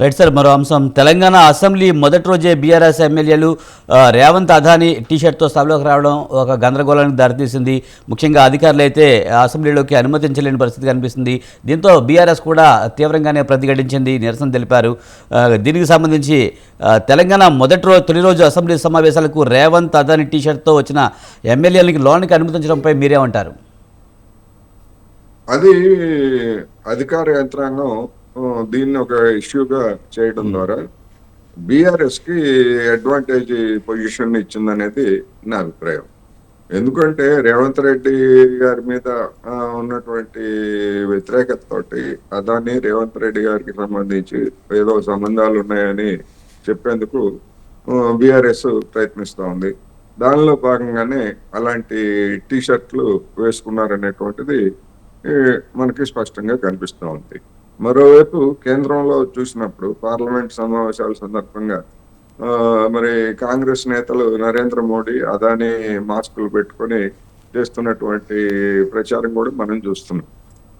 Right sir మరో అంశం. Telangana assembly మొదటి రోజే బీఆర్ఎస్ ఎమ్మెల్యేలు రేవంత్ అదాని టీషర్ట్తో సభలోకి రావడం ఒక గందరగోళానికి దారితీసింది. ముఖ్యంగా అధికారులు అయితే అసెంబ్లీలోకి అనుమతించలేని పరిస్థితి కనిపిస్తుంది. దీంతో బీఆర్ఎస్ కూడా తీవ్రంగానే ప్రతిఘటించింది నిరసన తెలిపారు. దీనికి సంబంధించి తెలంగాణ మొదటి రోజు తొలి రోజు అసెంబ్లీ సమావేశాలకు రేవంత్ అదాని టీషర్ట్తో వచ్చిన ఎమ్మెల్యేలకి లోనికి అనుమతించడంపై మీరేమంటారు? అది అధికార యంత్రాంగం దీన్ని ఒక ఇష్యూగా చేయడం ద్వారా బీఆర్ఎస్కి అడ్వాంటేజ్ పొజిషన్ ఇచ్చిందనేది నా అభిప్రాయం. ఎందుకంటే రేవంత్ రెడ్డి గారి మీద ఉన్నటువంటి వ్యతిరేకత తోటి అదాన్ని రేవంత్ రెడ్డి గారికి సంబంధించి ఏదో సంబంధాలు ఉన్నాయని చెప్పేందుకు బీఆర్ఎస్ ప్రయత్నిస్తూ ఉంది. దానిలో భాగంగానే అలాంటి టీ షర్ట్లు వేసుకున్నారనేటువంటిది మనకి స్పష్టంగా కనిపిస్తూ ఉంది. మరోవైపు కేంద్రంలో చూసినప్పుడు పార్లమెంట్ సమావేశాల సందర్భంగా ఆ, మరి కాంగ్రెస్ నేతలు నరేంద్ర మోడీ అదాని మాస్కులు పెట్టుకొని చేస్తున్నటువంటి ప్రచారం కూడా మనం చూస్తున్నాం.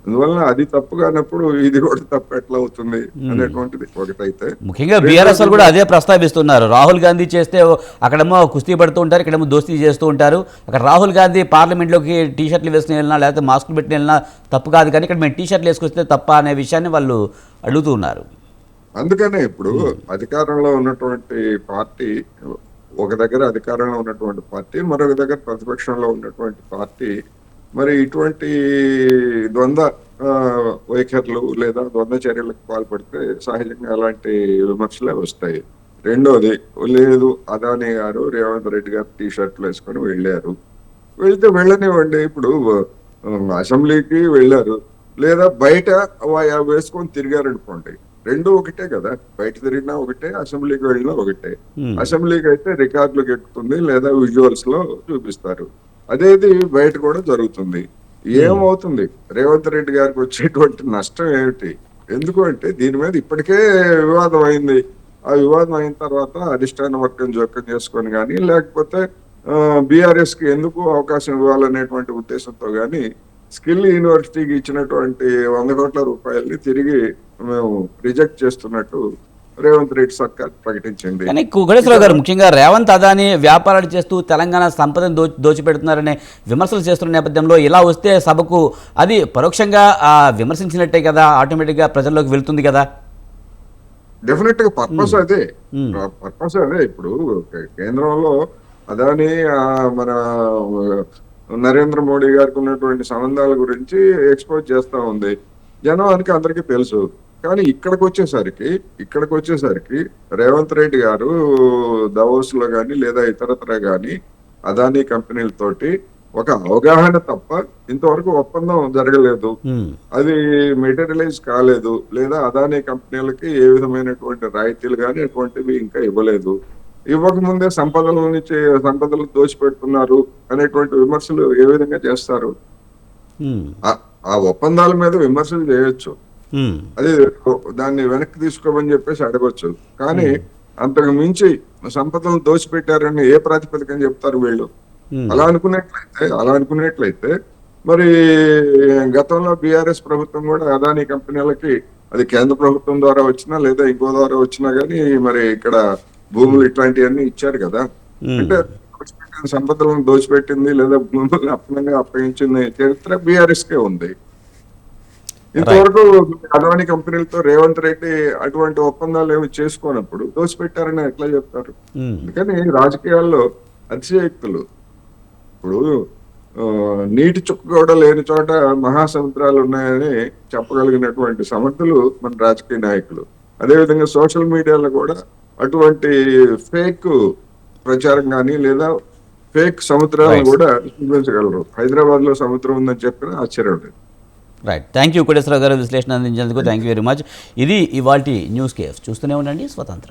అందువలన అది తప్పు కానప్పుడు ఇది కూడా తప్పు ఎట్లా అవుతుంది అనేటువంటిది ఒకటైతే. ముఖ్యంగా బీఆర్ఎస్ కూడా అదే ప్రస్తావిస్తున్నారు. రాహుల్ గాంధీ చేస్తే అక్కడేమో కుస్తీ పడుతూ ఉంటారు ఇక్కడేమో దోస్తీ చేస్తూ ఉంటారు. అక్కడ రాహుల్ గాంధీ పార్లమెంట్లోకి టీ షర్ట్లు వేసుకుని వెళ్ళినా లేకపోతే మాస్కులు పెట్టి వెళ్ళినా తప్పు కాదు. కానీ ఇక్కడ మేము టీ షర్ట్లు వేసుకొస్తే తప్ప అనే విషయాన్ని వాళ్ళు అడుగుతూ ఉన్నారు. అందుకనే ఇప్పుడు అధికారంలో ఉన్నటువంటి పార్టీ ఒక దగ్గర అధికారంలో ఉన్నటువంటి పార్టీ మరొక దగ్గర ప్రతిపక్షంలో ఉన్నటువంటి పార్టీ మరి ఇటువంటి ద్వంద్వ ఆ, వైఖరులు లేదా ద్వంద్వ చర్యలకు పాల్పడితే సహజంగా అలాంటి విమర్శలే వస్తాయి. రెండోది లేదు అదాని గారు రేవంత్ రెడ్డి గారు టీ షర్ట్లు వేసుకొని వెళ్ళారు. వెళ్తే వెళ్ళనివ్వండి ఇప్పుడు అసెంబ్లీకి వెళ్ళారు. లేదా బయట వేసుకొని తిరిగారు అనుకోండి రెండు ఒకటే కదా. బయట తిరిగినా ఒకటే అసెంబ్లీకి వెళ్ళినా ఒకటే. అసెంబ్లీకి అయితే రికార్డులకు ఎక్కుతుంది లేదా విజువల్స్లో చూపిస్తారు. అదేది బయట కూడా జరుగుతుంది. ఏమవుతుంది? రేవంత్ రెడ్డి గారికి వచ్చేటువంటి నష్టం ఏమిటి? ఎందుకు అంటే దీని మీద ఇప్పటికే వివాదం అయింది. ఆ వివాదం అయిన తర్వాత అధిష్టాన వర్గం జోక్యం చేసుకొని కానీ లేకపోతే బీఆర్ఎస్కి ఎందుకు అవకాశం ఇవ్వాలనేటువంటి ఉద్దేశంతో కానీ స్కిల్ యూనివర్సిటీకి ఇచ్చినటువంటి వంద కోట్ల రూపాయల్ని తిరిగి మేము రిజెక్ట్ చేస్తున్నట్టు రేవంత్ రెడ్డి సర్కార్ ప్రకటించింది. కానీ కుగడేశ్వరరావు గారు ముఖ్యంగా రేవంత్ అదాని వ్యాపారాలు చేస్తూ తెలంగాణ సంపదను దో దోచిపెడుతున్నారనే విమర్శలు చేస్తున్న నేపథ్యంలో ఇలా వస్తే సభకు అది పరోక్షంగా ఆ, విమర్శించినట్టే కదా ఆటోమేటిక్గా ప్రజల్లోకి వెళ్తుంది కదా? డెఫినెట్గా పర్పస్ అదే. Hmm. పర్పస్ అదే. ఇప్పుడు కేంద్రంలో అదాని మన నరేంద్ర మోడీ గారికి ఉన్నటువంటి సంబంధాల గురించి ఎక్స్పోజ్ చేస్తా ఉంది. జనానికి అందరికీ తెలుసు. కానీ ఇక్కడికి వచ్చేసరికి ఇక్కడికి వచ్చేసరికి రేవంత్ రెడ్డి గారు దవోస్లో గాని లేదా ఇతరత్ర గాని అదానీ కంపెనీలతోటి ఒక అవగాహన తప్ప ఇంతవరకు ఒప్పందం జరగలేదు. అది మెటీరియలైజ్ కాలేదు. లేదా అదానీ కంపెనీలకి ఏ విధమైనటువంటి రాయితీలు కానీ అటువంటివి ఇంకా ఇవ్వలేదు. ఇవ్వకముందే సంపదల నుంచి సంపదలు దోచిపెడుతున్నారు అనేటువంటి విమర్శలు ఏ విధంగా చేస్తారు? ఆ- ఒప్పందాల మీద విమర్శలు చేయొచ్చు. అది దాన్ని వెనక్కి తీసుకోమని చెప్పేసి అడగొచ్చు. కానీ అంతకు మించి సంపదలు దోచిపెట్టారని ఏ ప్రాతిపదికన చెప్తారు వీళ్ళు. అలా అనుకున్నట్లయితే అలా అనుకున్నట్లయితే మరి గతంలో బీఆర్ఎస్ ప్రభుత్వం కూడా అదానీ కంపెనీలకి అది కేంద్ర ప్రభుత్వం ద్వారా వచ్చినా లేదా ఇంకో ద్వారా వచ్చినా గానీ మరి ఇక్కడ భూములు ఇట్లాంటివన్నీ ఇచ్చారు కదా. అంటే సంపదలను దోచిపెట్టింది లేదా భూములను అప్పనంగా అప్పగించింది చరిత్ర బీఆర్ఎస్ కే ఉంది. ఇంతవరకు అదాని కంపెనీలతో రేవంత్ రెడ్డి అటువంటి ఒప్పందాలు ఏమి చేసుకోనప్పుడు దోచిపెట్టారని ఎట్లా చెప్తారు? ఉమ్. అందుకని రాజకీయాల్లో అతిశయక్తులు ఇప్పుడు నీటి చుక్క కూడా లేని చోట మహాసముద్రాలు ఉన్నాయని చెప్పగలిగినటువంటి సమర్థులు మన రాజకీయ నాయకులు. అదేవిధంగా సోషల్ మీడియాలో కూడా అటువంటి ఫేక్ ప్రచారం కానీ లేదా ఫేక్ సముద్రాలను. కూడా చూపించగలరు. హైదరాబాద్లో సముద్రం ఉందని చెప్పిన ఆశ్చర్యం లేదు. రైట్ థ్యాంక్ యూ కోటేశ్వరరావు గారు విశ్లేషణ అందించేందుకు థ్యాంక్ యూ వెరీ మచ్ ఇది ఇవాళ న్యూస్ కేఫ్ చూస్తూనే ఉండండి స్వతంత్ర.